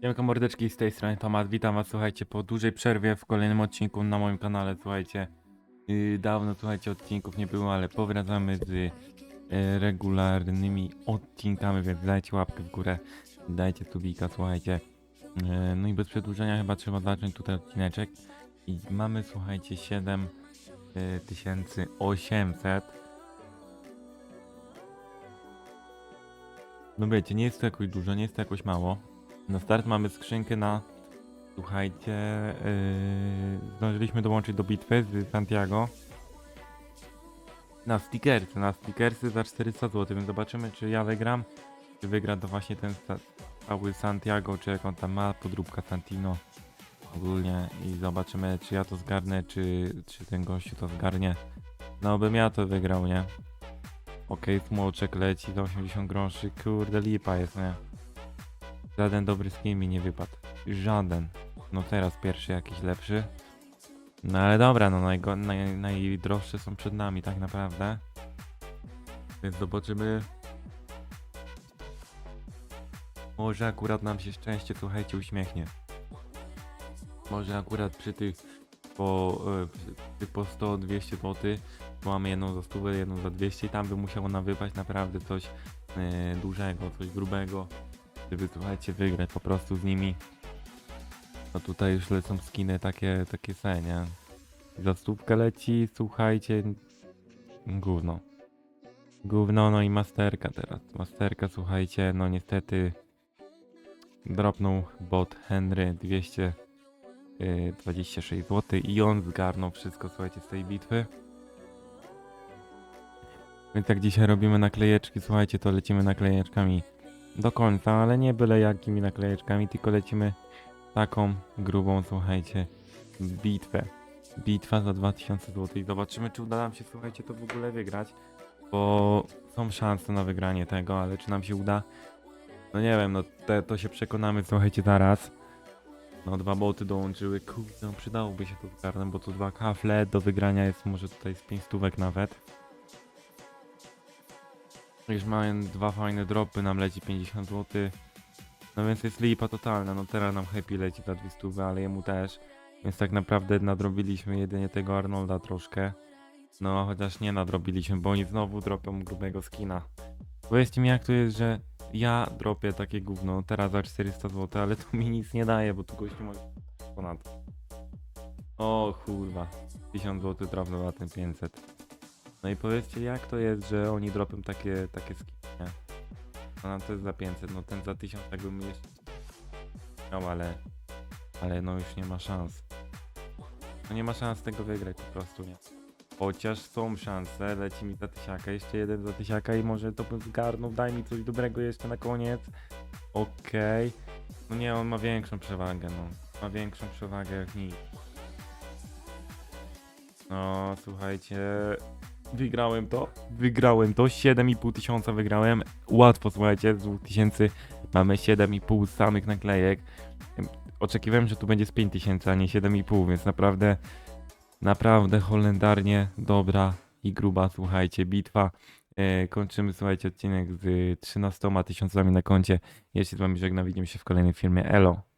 Siemka mordeczki z tej strony Tomat, witam was słuchajcie po dużej przerwie w kolejnym odcinku na moim kanale, słuchajcie. Yy, dawno słuchajcie odcinków nie było, ale powracamy z yy, regularnymi odcinkami, więc dajcie łapkę w górę, dajcie subika, słuchajcie. Yy, no i bez przedłużenia chyba trzeba zacząć tutaj odcineczek. I mamy słuchajcie 7800. No wiecie, nie jest to jakoś dużo, nie jest to jakoś mało. Na start mamy skrzynkę na. Słuchajcie, yy, zdążyliśmy dołączyć do bitwy z Santiago. Na stickersy, na stickersy za 400 zł, więc zobaczymy czy ja wygram. Czy wygra to właśnie ten cały Santiago, czy jak on tam ma, podróbka Santino ogólnie i zobaczymy czy ja to zgarnę, czy, czy ten gościu to zgarnie. No bym ja to wygrał, nie? Okej, smoczek leci za 80 groszy, kurde lipa jest, nie? Żaden dobry skin mi nie wypadł. Żaden. No teraz pierwszy jakiś lepszy. No ale dobra, no naj, najdroższe są przed nami tak naprawdę. Więc zobaczymy. Może akurat nam się szczęście, słuchajcie, uśmiechnie. Może akurat przy tych po, e, przy po 100-200 zł mamy jedną za 100, jedną za 200 i tam by musiało nam wypaść naprawdę coś e, dużego, coś grubego żeby słuchajcie wygrać po prostu z nimi. No tutaj już lecą skiny takie, takie se? Za stówkę leci, słuchajcie, gówno. Gówno, no i masterka teraz. Masterka, słuchajcie, no niestety dropnął bot Henry 226 zł i on zgarnął wszystko, słuchajcie, z tej bitwy. Więc jak dzisiaj robimy naklejeczki, słuchajcie, to lecimy naklejeczkami do końca, ale nie byle jakimi naklejeczkami, tylko lecimy taką grubą, słuchajcie, bitwę. Bitwa za 2000 zł zobaczymy, czy uda nam się, słuchajcie, to w ogóle wygrać, bo są szanse na wygranie tego, ale czy nam się uda? No nie wiem, no te, to się przekonamy, słuchajcie, zaraz. No dwa boty dołączyły, kurde, no przydałoby się to zgarnąć, bo to dwa kafle, do wygrania jest może tutaj z 5 stówek nawet. Już mają dwa fajne dropy, nam leci 50 zł. No więc jest lipa totalna, no teraz nam Happy leci za 200, ale jemu też. Więc tak naprawdę nadrobiliśmy jedynie tego Arnolda troszkę. No chociaż nie nadrobiliśmy, bo oni znowu dropią grubego skina. Powiedzcie mi jak to jest, że ja dropię takie gówno teraz za 400 zł, ale to mi nic nie daje, bo tu gościu ma ponad. O kurwa, 1000 zł drobno na tym 500. No i powiedzcie, jak to jest, że oni dropią takie, takie skiny, nie? No jest za 500, no ten za 1000 jakbym jeszcze miał, ale, ale no już nie ma szans. No nie ma szans tego wygrać po prostu, nie? Chociaż są szanse, leci mi za tysiaka, jeszcze jeden za tysiaka i może to bym zgarnął, daj mi coś dobrego jeszcze na koniec. Okej. No nie, on ma większą przewagę, no. Ma większą przewagę jak nic. No, słuchajcie, Wygrałem to. Wygrałem to. 7,5 tysiąca wygrałem. Łatwo, słuchajcie, z 2000 mamy 7,5 samych naklejek. Oczekiwałem, że tu będzie z 5 tysięcy, a nie 7,5, więc naprawdę, naprawdę holendarnie dobra i gruba, słuchajcie, bitwa. E, kończymy, słuchajcie, odcinek z 13 tysiącami na koncie. Ja z wami żegnam, widzimy się w kolejnym filmie. Elo!